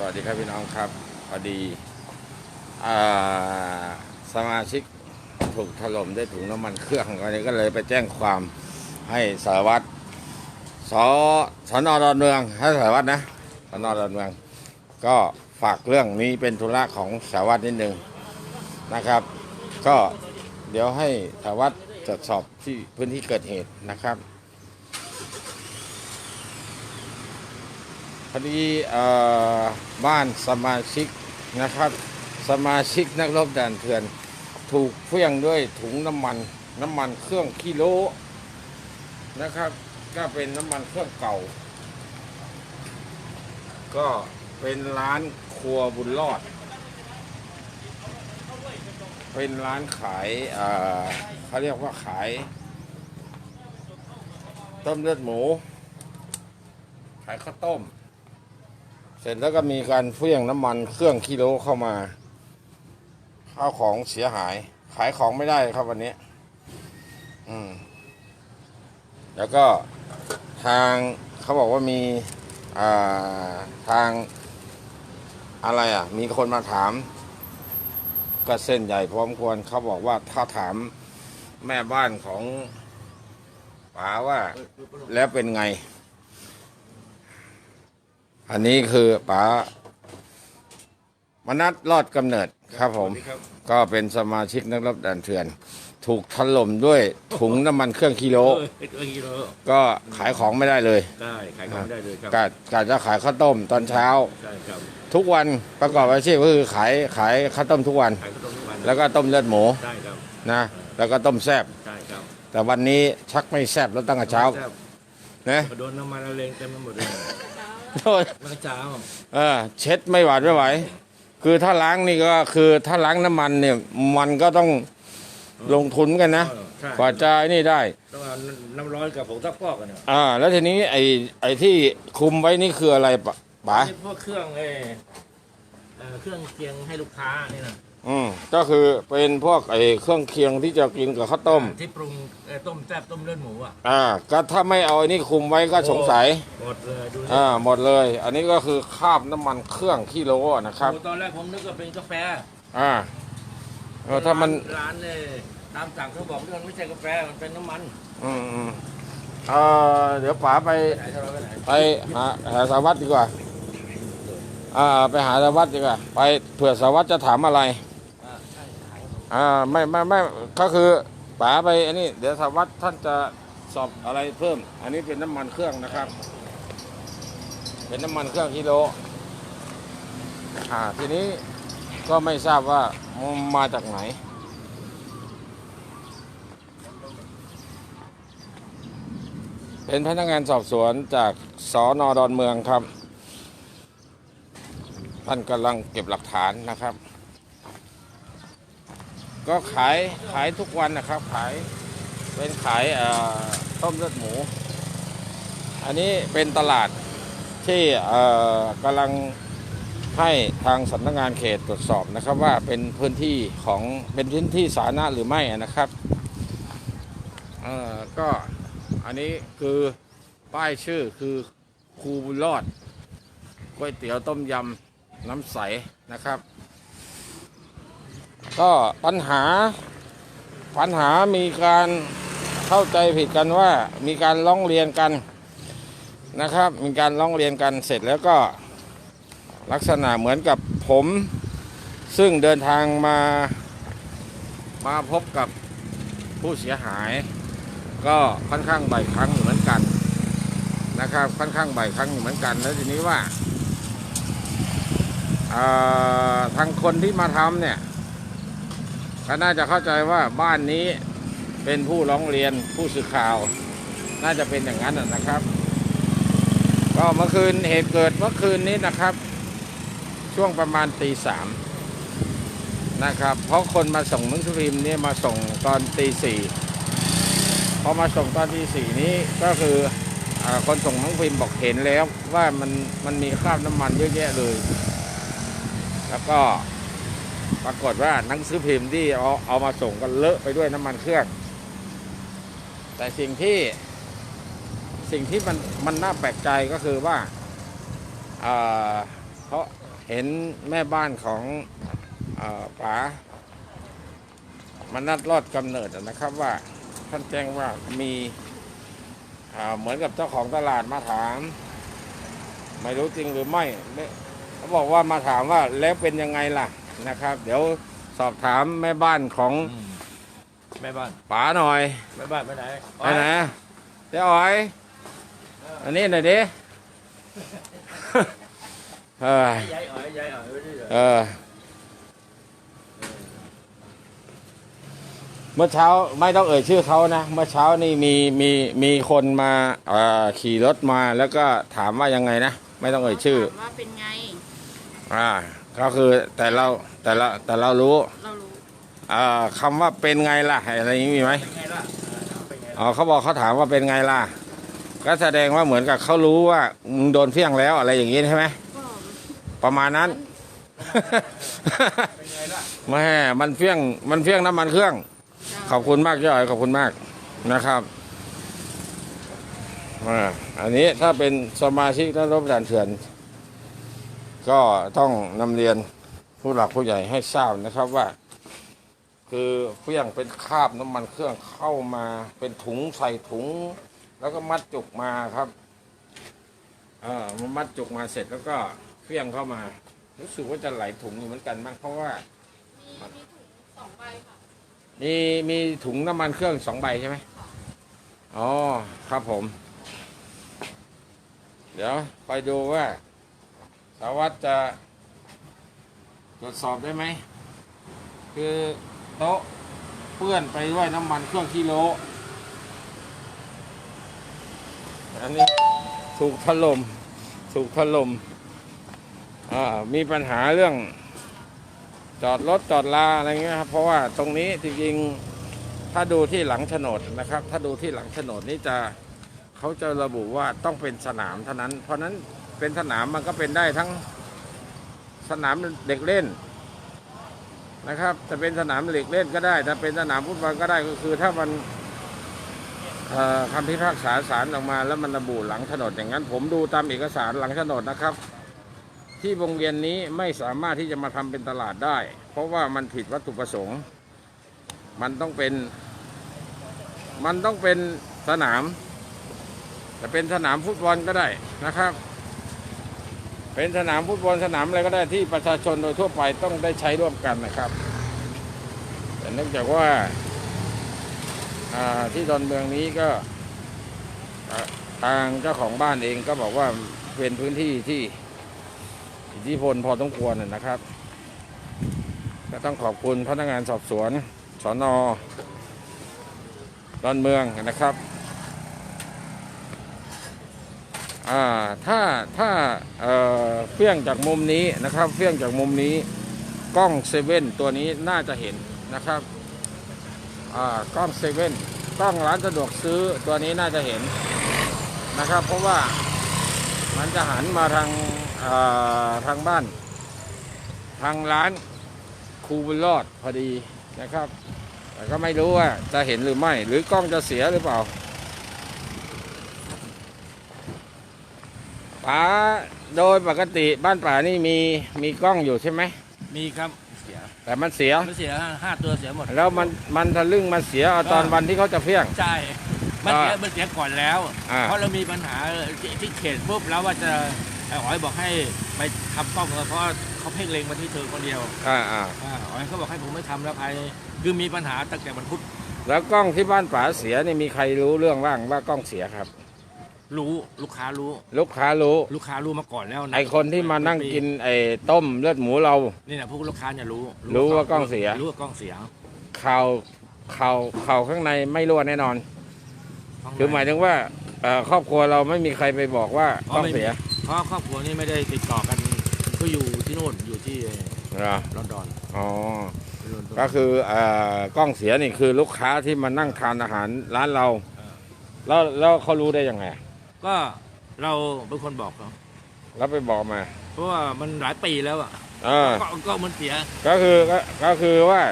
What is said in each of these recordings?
สวัสดีครับพี่น้องครับพอดีสมาชิกถูกถล่มด้วยถุงน้ำมันเครื่องวันนี้ก็เลยไปแจ้งความให้สารวัตรสสนดอนเมืองให้สารวัตรนะสนดอนเมือง ก็ฝากเรื่องนี้เป็นธุระของสารวัตรนิดนึงนะครับ ก็เดี๋ยวให้สารวัตรตรวจสอบที่พื้นที่เกิดเหตุนะครับ พอ ที่บ้านสมาชิกนะครับ สมาชิกนักรบด่านเถื่อน ถูกเฟี้ยงด้วยถุงน้ำมัน น้ำมันเครื่องกิโลนะครับ ก็เป็นน้ำมันเครื่องเก่า ก็เป็นร้านครัวบุญรอด เป็นร้านขายเอ่อเขาเรียกว่าขายต้มเลือดหมู ขายข้าวต้ม เสร็จแล้วก็มีการเฟี้ยงน้ำมันเครื่องกิโลเข้ามาข้าวของเสียหาย ขายของไม่ได้ครับวันนี้ อืม แล้วก็ทางเขาบอกว่ามีอ่าทางอะไรอะ มีคนมาถาม ก็เส้นใหญ่พร้อมควรเขาบอกว่าถ้าถามแม่บ้านของป๋าว่าแล้วเป็นไง อันนี้คือป๋ามนัดรอดกำเนิดครับผม ก็เป็นสมาชิกนักรบด่านเถื่อน ถูกถล่มด้วยถุงน้ำมันเครื่องกิโลเออเออกิโลก็ขายของไม่ได้เลย ได้ขายของไม่ได้เลยครับกะกะจะขายข้าวต้มตอนเช้าใช่ครับทุกวันประกอบอาชีพก็คือขายขายข้าวต้มทุกวันขายข้าวต้มทุกวันแล้วก็ต้มเลือดหมูได้ครับนะ แล้วก็ต้มแซบใช่ครับแต่วันนี้ชักไม่แซบแล้วตั้งแต่เช้าแซ่บนะโดนน้ำมันละเลงเต็มไปหมดเลย โทษมันเช้าเออเช็ดไม่หวาดไม่ไหว คือถ้าล้างนี่ก็คือถ้าล้างน้ำมันเนี่ยมันก็ต้องลงทุนกันนะเออใช่กว่าจะไอ้นี่ได้ ต้องเอาน้ำร้อนกับผงซักฟอกกันเนี่ยอ่า แล้วทีนี้ไอ้ไอ้ที่คุมไว้นี่คืออะไรปะป๋านี่พวกเครื่องเออเอ่อเครื่องเคียงให้ลูกค้านี่นะ อืมก็คือเป็นพวกไอ้เครื่องเคียงที่จะกินกับข้าวต้ม ที่ปรุงเอ่อต้มแซ่บต้มเลือดหมูอะอ่า ก็ถ้าไม่เอาไอ้นี่คุมไว้ก็สงสัย หมดเลยดูสิอ่า หมดเลย อันนี้ก็คือคราบน้ำมันเครื่องกิโลนะครับ โอ้ตอนแรกผมนึกว่าเป็นกาแฟอ่าเออถ้ามันร้านเลยตามสั่งเขาบอกเรื่องไม่ใช่กาแฟมันเป็นน้ำมันอืมอืมเออเดี๋ยวป๋าไป ไหนจะเราไปไหนไปหาหาสารวัตรดีกว่า อ่า ไปหาสารวัตรดีกว่า ไปเผื่อสารวัตรจะถามอะไรอ่าใช่ขาย อ่าไม่ไม่ไม่ก็คือป๋าไปอันนี้ เดี๋ยวสวัตรท่านจะสอบอะไรเพิ่ม อันนี้เป็นน้ำมันเครื่องนะครับ เป็นน้ำมันเครื่องกิโลอ่าทีนี้ก็ไม่ทราบว่ามาจากไหน เป็นพนักงานสอบสวนจากสอนอดอนเมืองครับ ท่านกำลังเก็บหลักฐานนะครับ ก็ขายขายทุกวันนะครับ ขายเป็นขายต้มเลือดหมู อันนี้เป็นตลาดที่กำลังให้ทางสำนักงานเขตตรวจสอบนะครับว่าเป็นพื้นที่ของเป็นพื้นที่สาธารณะหรือไม่นะครับเออก็อันนี้คือป้ายชื่อคือครูบุญรอดก๋วยเตี๋ยวต้มยำน้ำใสนะครับ ก็ปัญหาปัญหามีการเข้าใจผิดกันว่ามีการร้องเรียนกันนะครับ มีการร้องเรียนกันเสร็จแล้วก็ลักษณะเหมือนกับผม ซึ่งเดินทางมามาพบกับผู้เสียหาย ก็ค่อนข้างบ่อยครั้งเหมือนกันนะครับ ค่อนข้างบ่อยครั้งเหมือนกันแล้วทีนี้ว่าอ่าทางคนที่มาทำเนี่ย ก็น่าจะเข้าใจว่าบ้านนี้เป็นผู้ร้องเรียนผู้สื่อข่าว น่าจะเป็นอย่างนั้นนะครับ ก็เมื่อคืนเหตุเกิดเมื่อคืนนี้นะครับ ช่วงประมาณตีสามนะครับ เพราะคนมาส่งหนังสือพิมพ์เนี่ยมาส่งตอนตีสี่พอมาส่งตอนตีสี่นี้ก็คืออคนส่งหนังสือพิมพ์บอกเห็นแล้วว่ามันมันมีคราบน้ำมันเยอะแยะเลย แล้วก็ ปรากฏว่าหนังสือพิมพ์ที่เอาเอามาส่งก็เลอะไปด้วยน้ำมันเครื่อง แต่สิ่งที่สิ่งที่มันมันน่าแปลกใจก็คือว่าอ่าเพราะเห็นแม่บ้านของอป๋ามันนัดรอดกำเนิดนะครับว่าท่านแจ้งว่ามีเหมือนกับเจ้าของตลาดมาถาม ไม่รู้จริงหรือไม่เขาบอกว่ามาถามว่าแล้วเป็นยังไงล่ะ นะครับ เดี๋ยวสอบถามแม่บ้านของแม่บ้านป๋าหน่อยแม่บ้านไปไหนไปไหนเจ๊อ๋อย อันนี้หน่อยดิเออยายอ๋อยยายอ๋อยไม่ได้เหรอเออเมื่อเช้าไม่ต้องเอ่ยชื่อเขานะ เมื่อเช้านี่มีมีมีคนมาเอ่อขี่รถมาแล้วก็ถามว่ายังไงนะ ไม่ต้องเอ่ยชื่อถามว่าเป็นไง อ่า ก็คือแต่เราแต่เราแต่เรารู้เรารู้อ่าคำว่าเป็นไงล่ะอะไรอย่างนี้มีไหมเป็นไงล่ะเออเป็นไงอ๋อเขาบอกเขาถามว่าเป็นไงล่ะ ก็แสดงว่าเหมือนกับเขารู้ว่ามึงโดนเฟี้ยงแล้วอะไรอย่างนี้ใช่ไหมก็ประมาณนั้น เป็นไงล่ะแม่มันเฟี้ยงมันเฟี้ยงน้ำมันเครื่องขอบคุณมากย่อยขอบคุณมากนะครับอ่าอันนี้ถ้าเป็นสมาชิกนักรบด่านเถื่อน ก็ต้องนำเรียนผู้หลักผู้ใหญ่ให้ทราบนะครับว่า คือเฟี้ยงเป็นคราบน้ำมันเครื่องเข้ามาเป็นถุงใส่ถุง แล้วก็มัดจุกมาครับเออมันมัดจุกมาเสร็จแล้วก็เฟี้ยงเข้ามา รู้สึกว่าจะไหลถุงอยู่เหมือนกันบ้างเพราะว่ามมีถุงสองใบค่ะมีมีถุงน้ำมันเครื่องสองใบใช่ไหมอ๋อครับผม เดี๋ยวไปดูว่า สารวัตรจะตรวจสอบได้ไหม คือโต๊ะเปื้อนไปด้วยน้ำมันเครื่องกิโล อันนี้ถูกถล่มถูกถล่มอ่ามีปัญหาเรื่อง จอดรถจอดลาอะไรเงี้ยครับ เพราะว่าตรงนี้จริงๆ ถ้าดูที่หลังโฉนดนะครับ ถ้าดูที่หลังโฉนดนี่จะเขาจะระบุว่าต้องเป็นสนามเท่านั้น เพราะนั้น เป็นสนามมันก็เป็นได้ทั้งสนามเด็กเล่นนะครับจะเป็นสนามเด็กเล่นก็ได้ถ้าเป็นสนามฟุตบอลก็ได้ก็คือ ถ้ามันคำพิพากษาศาลออกมา แล้วมันระบุหลังโฉนอย่างนั้น ผมดูตามเอกสารหลังโฉนนะครับ ที่วงเวียนนี้ไม่สามารถที่จะมาทำเป็นตลาดได้ เพราะว่ามันผิดวัตถุประสงค์ มันต้องเป็น มันต้องเป็นสนาม จะเป็นสนามฟุตบอลก็ได้นะครับ เป็นสนามฟุตบอลสนามอะไรก็ได้ที่ประชาชนโดยทั่วไปต้องได้ใช้ร่วมกันนะครับ แต่เนื่องจากว่าที่ดอนเมืองนี้ก็ทางเจ้าของบ้านเองก็บอกว่าเป็นพื้นที่ที่อิทธิพลพอต้องควรนะนะครับ ก็ต้องขอบคุณพนักงานสอบสวนสอนอดอนเมืองนะครับอ่า ถ้าถ้าเเฟี้ยงจากมุมนี้นะครับ เฟี้ยงจากมุมนี้กล้องเซเว่นตัวนี้น่าจะเห็นนะครับกล้องเซเว่นกล้องร้านสะดวกซื้อตัวนี้น่าจะเห็นนะครับ เพราะว่ามันจะหันมาทางทางบ้าน ทางร้านครูบุญรอดพอดีนะครับ แต่ก็ไม่รู้ว่าจะเห็นหรือไม่ หรือกล้องจะเสียหรือเปล่า ป๋าโดยปกติบ้านป่านี่มีมีกล้องอยู่ใช่ไหม มีครับเสียแต่มันเสียไม่เสียห้าตัวเสียหมดแล้วมันมันทะลึ่งมันเสียเอาตอนเออวันที่เขาจะเพี้ยง ใช่มันเสียอ่ามันเสียก่อนแล้ว อ่า เพราะเรามีปัญหาที่ที่เขตปุ๊บแล้วว่าจะไอ้อ๋อยบอกให้ไปทำกล้องเลยเพราะเขาเพ่งเล็งมาที่เธอคนเดียวอ่าอ่าอ่าอ๋อยเขาบอกให้ผมไม่ทำแล้วภายในคือมีปัญหาตั้งแต่วันพุธแล้วกล้องที่บ้านป่าเสียนี่มีใครรู้เรื่องบ้างว่ากล้องเสียครับ รู้ลูกค้ารู้ ลูกค้ารู้ ลูกค้ารู้มาก่อนแล้วะไอคนที่มานั่งกินไอ้ต้มเลือดหมูเรา นี่นะพวกลูกค้าเนี่ยรู้รู้ว่ากล้องเสีย รู้ว่ากล้องเสียข่าวข่าวข่าวข้างในไม่รั่วแน่นอน คือหมายถึงว่าเอ่อครอบครัวเราไม่มีใครไปบอกว่ากล้องเสีย เพราะครอบครัวนี้ไม่ได้ติดต่อกัน ก็อยู่ที่นู่นอยู่ที่เหรอลอนดอนอ๋อที่ลอนดอนก็คือเอ่อกล้องเสียนี่คือลูกค้าที่มานั่งทานอาหารร้านเราเออแล้วแล้วเขารู้ได้ยังไง ก็เราเป็นคนบอกเขาแล้วไปบอกมาเพราะว่ามันหลายปีแล้วอะเออก็ก็มันเสียก็คือก็ก็คือว่า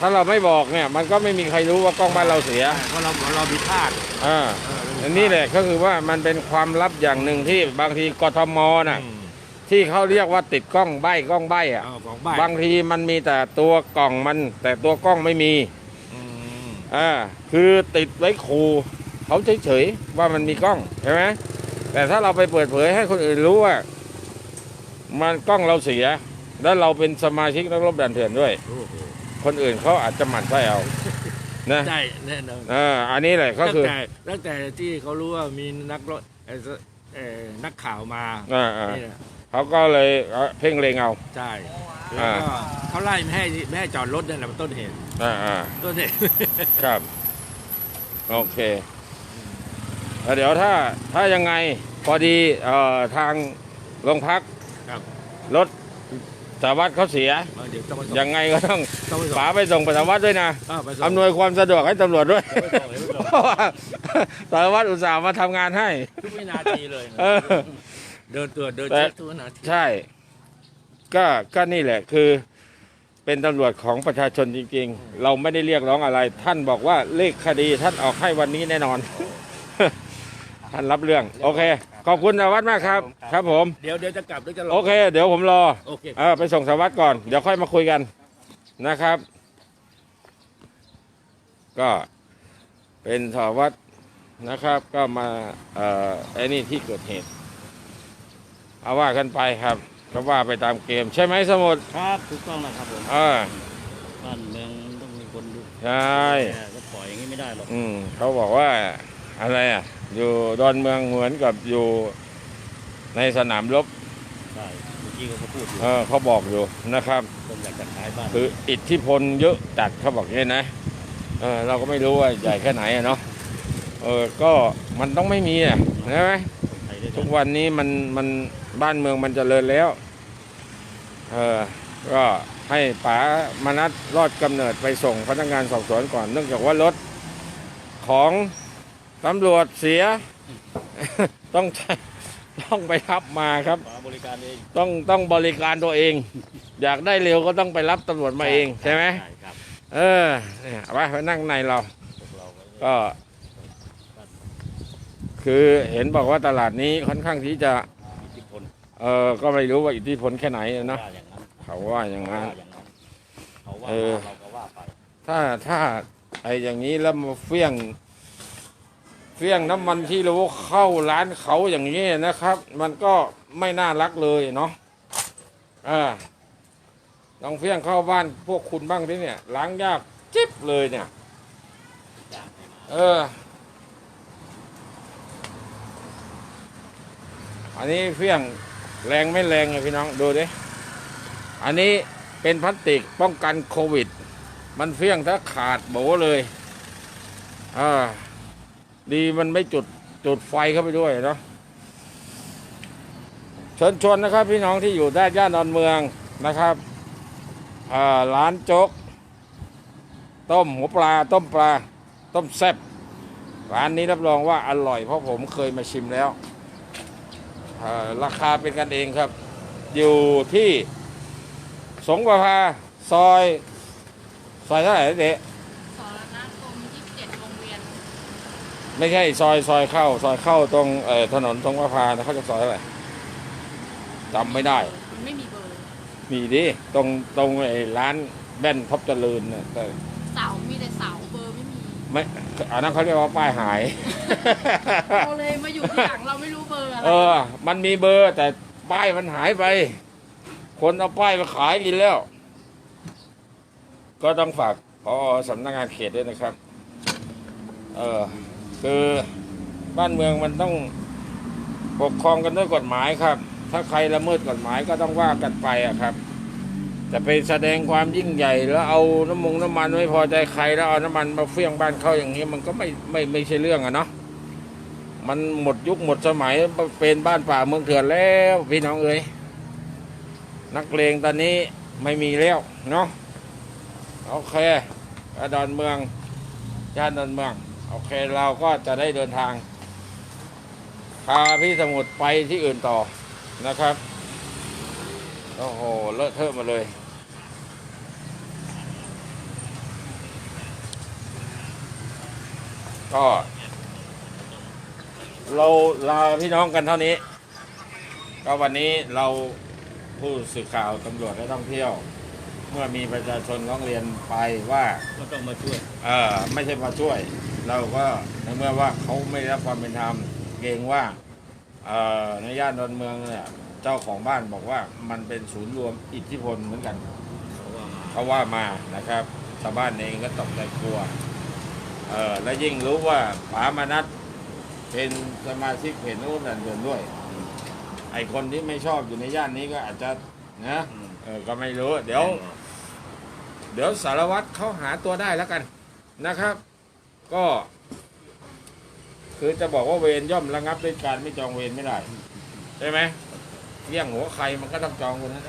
ถ้าเราไม่บอกเนี่ย มันก็ไม่มีใครรู้ว่ากล้องบ้านเราเสียเพราะเราเราผิดพลาดอ่าเออเราผิดพลาดอันนี้แหละก็คือว่ามันเป็นความลับอย่างหนึ่งที่บางทีกทมน่ะ อืมที่เขาเรียกว่าติดกล้องใบกล้องใบอะเอาของบ้านบางทีมันมีแต่ตัวกล่องมัน แต่ตัวกล้องไม่มี อืม อ่าคือติดไว้ขู่ เขาเฉยๆว่ามันมีกล้องใช่ไหมแต่ถ้าเราไปเปิดเผยให้คนอื่นรู้ว่า มันกล้องเราเสีย แล้วเราเป็นสมาชิกนักรบด่านเถื่อนด้วยโอ้โหคนอื่นเขาอาจจะหมั่นไส้เอานะได้แน่นอนเอออันนี้แหละก็ตั้งคือแต่ตั้งแต่ที่เขารู้ว่ามีนักรถเอ่อเอ่อนักข่าวมาอ่าอ่านี่นะเขาก็เลยเอาเพ่งเลงเอาใช่แล้วก็เขาไล่ไม่ให้ไม่ให้จอดรถนั่นแหละเป็นต้นเหตุอ่าอ่าต้นเหตุครับ โอเค แล้วเดี๋ยวถ้าถ้ายังไงพอดีเอ่อทางโรงพักครับ รถสารวัตรเขาเสียเดี๋ยวต้องไปส่งยังไงก็ต้องต้องไปส่งป๋าไปส่งสารวัตรด้วยนะเออไปส่งอำนวยความสะดวกให้ตำรวจด้วยเดี๋ยวไปส่งเดี๋ยวไปส่งเพราะว่าสารวัตรอุตส่าห์มาทำงานให้ ทุกวินาทีเลยนะเออ เดินตรวจเดินแต่เช็คทุกวินาที ใช่ ก็ก็นี่แหละคือเป็นตำรวจของประชาชนจริงๆ เราไม่ได้เรียกร้องอะไร ท่านบอกว่าเลขคดีท่านออกให้วันนี้แน่นอน ท่านรับเรื่อง โอเค ขอบคุณสารวัตรมากครับ ครับผม เดี๋ยวเดี๋ยวจะกลับหรือจะลงโอเค เดี๋ยวผมรอโอเค เออไปส่งสารวัตรก่อน เดี๋ยวค่อยมาคุยกันนะครับ ก็เป็นสารวัตรนะครับ ก็มาเอ่อไอ้นี่ที่เกิดเหตุ เอาว่ากันไปครับ ก็ว่าไปตามเกม ใช่ไหมสมุดครับถูกต้องนะครับผมเออบ้านเมืองต้องมีคนดูใช่ แต่ก็ปล่อยอย่างนี้ไม่ได้หรอก อืมเขาบอกว่าอะไรอะ อยู่ดอนเมืองเหมือนกับอยู่ในสนามรบใช่เมื่อกี้เขาก็พูดอยู่เออเขาบอกอยู่นะครับ คนอยากจะขายบ้านคืออิทธิพลเยอะจัดเขาบอกอย่างนี้นะเออเราก็ไม่รู้ว่าใหญ่แค่ไหนอะเนาะเออก็มันต้องไม่มีอะใช่ไหมไทยด้วยกัทุนกวันนี้มันมันบ้านเมืองมันจเจริญแล้วเออก็ให้ป๋ามนัดรอดกำเนิดไปส่งพนักงานสอบสวนก่อน เนื่องจากว่ารถของ ตำรวจเสีย ต้องใช้ต้องไปรับมาครับฝาบริการเองต้องต้องบริการตัวเอง อยากได้เร็วก็ต้องไปรับตำรวจมาเองใช่ไหมใช่ครับเออเนี่ยเอาไปไปนั่งในเรา พวกเราก็ก็ คือเห็นบอกว่าตลาดนี้ค่อนข้างที่จะอิทธิพลเออก็ไม่รู้ว่าอิทธิพลแค่ไหนนะ ว่าอย่างนั้นเขาว่าอย่างนั้น ว่าอย่างนั้นเขาว่าเออเราก็ว่าไปถ้าถ้าไอ้อย่างนี้แล้วมาเฟี้ยง เฟี้ยงน้ำมันที่รู้เข้าร้านเขาอย่างนี้นะครับ มันก็ไม่น่ารักเลยเนาะอ่าลองเฟี้ยงเข้าบ้านพวกคุณบ้างดิเนี่ยล้างยากจิ๊บเลยเนี่ย เออ อันนี้เฟี้ยงแรงไม่แรงเลยพี่น้องดูดิอันนี้เป็นพลาสติกป้องกันโควิด มันเฟี้ยงถ้าขาดโบเลยอ่า ดีมันไม่จุดจุดไฟเข้าไปด้วยเนาะเชิญชวนนะครับ พี่น้องที่อยู่ด้านย่านดอนเมืองนะครับร้านโจ๊กต้มหัวปลา ต้มปลา ต้มแซ่บร้านนี้รับรองว่าอร่อย เพราะผมเคยมาชิมแล้วราคาเป็นกันเองครับ อยู่ที่สงประภาซอย ซอยเท่าไหร่เด็ สารณคม27วงเวียน ไม่ใช่ซอยซอยเข้า ซอยเข้าตรงเอ่อถนนสงประภานะเขาจะซอยเท่าไหร่จำไม่ได้ มันไม่มีเบอร์มีดิตรงตรงไอ้ร้านแว่นท็อปเจริญนะแต่เสา มีแต่เสาเบอร์ไม่มี ไม่อันนั้นเขาเรียกว่าป้ายหาย เราเลยมาอยู่ที่หลังเราไม่รู้เบอร์อะไร เออ มันมีเบอร์ แต่ป้ายมันหายไป คนเอาป้ายมาขายกินแล้ว ก็ต้องฝากพอสำนักงานเขตด้วยนะครับ เออ คือบ้านเมืองมันต้องปกครองกันด้วยกฎหมายครับ ถ้าใครละเมิดกฎหมายก็ต้องว่ากันไปอะครับ จะไปแสดงความยิ่งใหญ่แล้วเอาน้ำมงน้ำมันไม่พอใจใครแล้วเอาน้ำมันมาเฟี้ยงบ้านเขาอย่างนี้มันก็ไม่ไม่ไม่ใช่เรื่องอะเนาะมันหมดยุคหมดสมัยเป็นบ้านป่าเมืองเถื่อนแล้วพี่น้องเอ้ยนักเลงตอนนี้ไม่มีแล้วเนาะโอเคอะดอนเมืองย่านดอนเมือง โอเคเราก็จะได้เดินทาง พาพี่สมุทรไปที่อื่นต่อนะครับ โอ้โห เลอะเทอะมาเลย ก็ เราลาพี่น้องกันเท่านี้ ก็วันนี้เราผู้สื่อข่าวตำรวจและท่องเที่ยวเมื่อมีประชาชนร้องเรียนไปว่าก็ต้องมาช่วย เออไม่ใช่มาช่วย เราก็ในเมื่อว่าเขาไม่ได้รับความเป็นธรรมเกรงว่าในย่านดอนเมืองเนี่ยเจ้าของบ้านบอกว่ามันเป็นศูนย์รวมอิทธิพลเหมือนกันเขาว่ามาเขาว่ามานะครับชาวบ้านเองก็ตกใจกลัวและยิ่งรู้ว่าป๋ามานัดเป็นสมาชิกเพจนู้นนั่นเดินด้วย ไอคนที่ไม่ชอบอยู่ในย่านนี้ก็อาจจะนะเออก็ไม่รู้ เดี๋ยว เดี๋ยวสารวัตรเขาหาตัวได้แล้วกันนะครับ ก็ คือจะบอกว่าเวรย่อมระงับด้วยการไม่จองเวรไม่ได้ใช่ไหมเลี้ยงหัวใครมันก็ต้องจองคนนั้น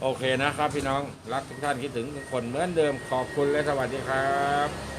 โอเคนะครับ พี่น้องรักทุกท่านคิดถึงทุกคนเหมือนเดิมขอบคุณและสวัสดีครับ